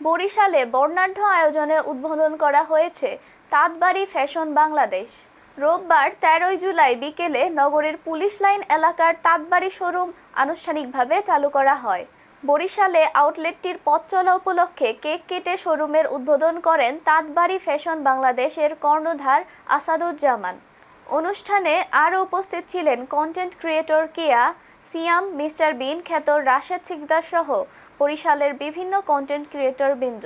বরিশালে বর্ণাঢ্য আয়োজনে উদ্বোধন করা হয়েছে তাঁতবাড়ি ফ্যাশন বাংলাদেশ। রোববার তেরোই জুলাই বিকেলে নগরের পুলিশ লাইন এলাকার তাঁতবাড়ি শোরুম আনুষ্ঠানিকভাবে চালু করা হয়। বরিশালে আউটলেটটির পথ চলা উপলক্ষে কেক কেটে শোরুমের উদ্বোধন করেন তাঁতবাড়ি ফ্যাশন বাংলাদেশের কর্ণধার আসাদুজ্জামান। অনুষ্ঠানে আরও উপস্থিত ছিলেন content creator Keya, Siam, Mr Bean খ্যাত রাশেদ সিকদার সহ বরিশালের বিভিন্ন কন্টেন্ট ক্রিয়েটর বৃন্দ।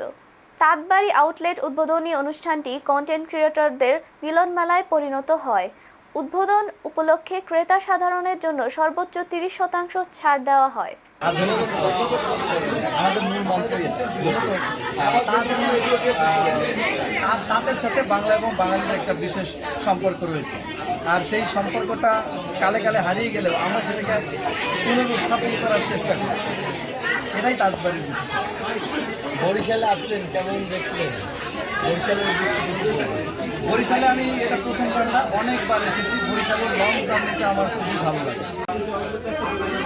তাঁতবাড়ি আউটলেট উদ্বোধনী অনুষ্ঠানটি কন্টেন্ট ক্রিয়েটরদের মিলনমেলায় পরিণত হয়। উদ্বোধন উপলক্ষে ক্রেতা সাধারণের জন্য সর্বোচ্চ তিরিশ শতাংশ ছাড় দেওয়া হয়। আমাদের মূল তাদের সাথে বাংলা এবং বাঙালির একটা বিশেষ সম্পর্ক রয়েছে। আর সেই সম্পর্কটা কালে কালে হারিয়ে গেলেও আমরা সেটাকে পুনরুত্থাপন করার চেষ্টা করছি। এটাই তাৎপর্য বিষয়। বরিশালে আসলেন কেমন দেখলেন? বরিশালের বরিশালে আমি এটা প্রথমবার না অনেকবার এসেছি। বরিশালের লং জার্নিটা আমার খুবই ভালো লাগে।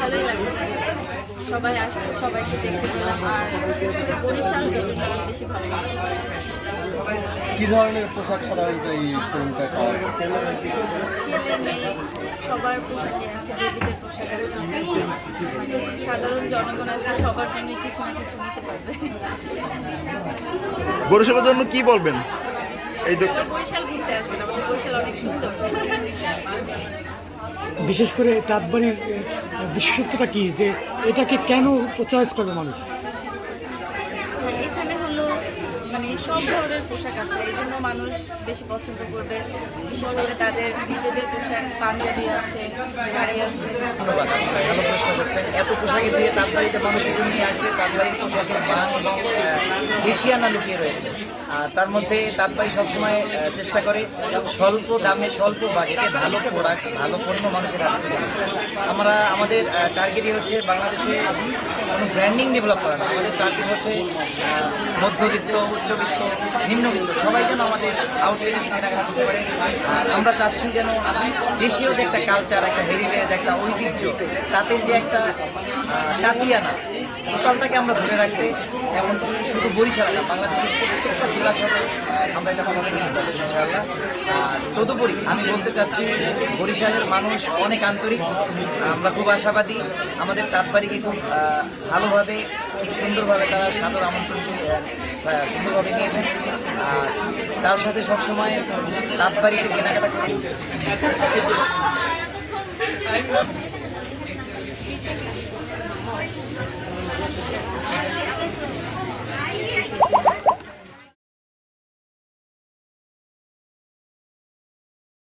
ভালোই লাগছে। সবাই আসছে সবাইকে দেখতে পেলাম। আর বিশেষ করে বরিশাল বেশি ভালো লাগছে। কি ধরনের পোশাক সাধারণত এই শোরুমটা পাওয়া যায়? ছেলে মেয়ে সবার পোশাকে আছে বেবিদের পোশাক আছে। সাধারণ জনগণ আসে সবার জন্য কিছু না কিছু নিতে পারবে। বরিশালের জন্য কি বলবেন? এই তো বরিশাল ঘুরতে আসবেন আমাদের বরিশাল অনেক সুন্দর। বিশেষ করে তাঁতবাড়ির বিশেষত্বটা কি? যে এটাকে কেন চয়েস করবে মানুষ? মানে সব ধরনের পোশাক আছে এই জন্য মানুষ বেশি পছন্দ করবে। বিশেষ করে তাদের নিজেদের পোশাক পাঞ্জাবি আছে শাড়ি আছে। এত দিয়ে তাঁতবাড়িতে এবং লুকিয়ে রয়েছে। তার মধ্যে তাঁতবাড়ি সবসময় চেষ্টা করে স্বল্প দামে স্বল্প বাজেটে ভালো প্রোডাক্ট ভালো পণ্য মানুষের হাতে আমরা আমাদের টার্গেটই হচ্ছে বাংলাদেশে কোনো ব্র্যান্ডিং ডেভেলপ করা না। আমাদের টার্গেট হচ্ছে আহ, মধ্যবিত্ত নিম্নবিত্ত সবাই যেন আমাদের আউটলেটের এসে কেনাকাটা করতে পারে। আমরা চাচ্ছি যেন দেশীয় যে একটা কালচার একটা হেরিটেজ একটা ঐতিহ্য তাতে যে একটা আহ, তাঁতিয়ানা আমরা ধরে রাখতে এমনকি শুধু বরিশাল না, বাংলাদেশের প্রত্যেকটা জেলার সাথে আমরা এটা কমাতে করতে পারছি, ইনশাআল্লাহ। আর তদুপরি আমি বলতে চাচ্ছি, বরিশালের মানুষ অনেক আন্তরিক, আমরা খুব আশাবাদী। আমাদের তাৎবাড়িকে খুব ভালোভাবে, খুব সুন্দরভাবে তারা সাদর আমন্ত্রণ সুন্দরভাবে নিয়েছেন। আর তার সাথে সবসময় তাৎবাড়িতে কেনাকাটা করি।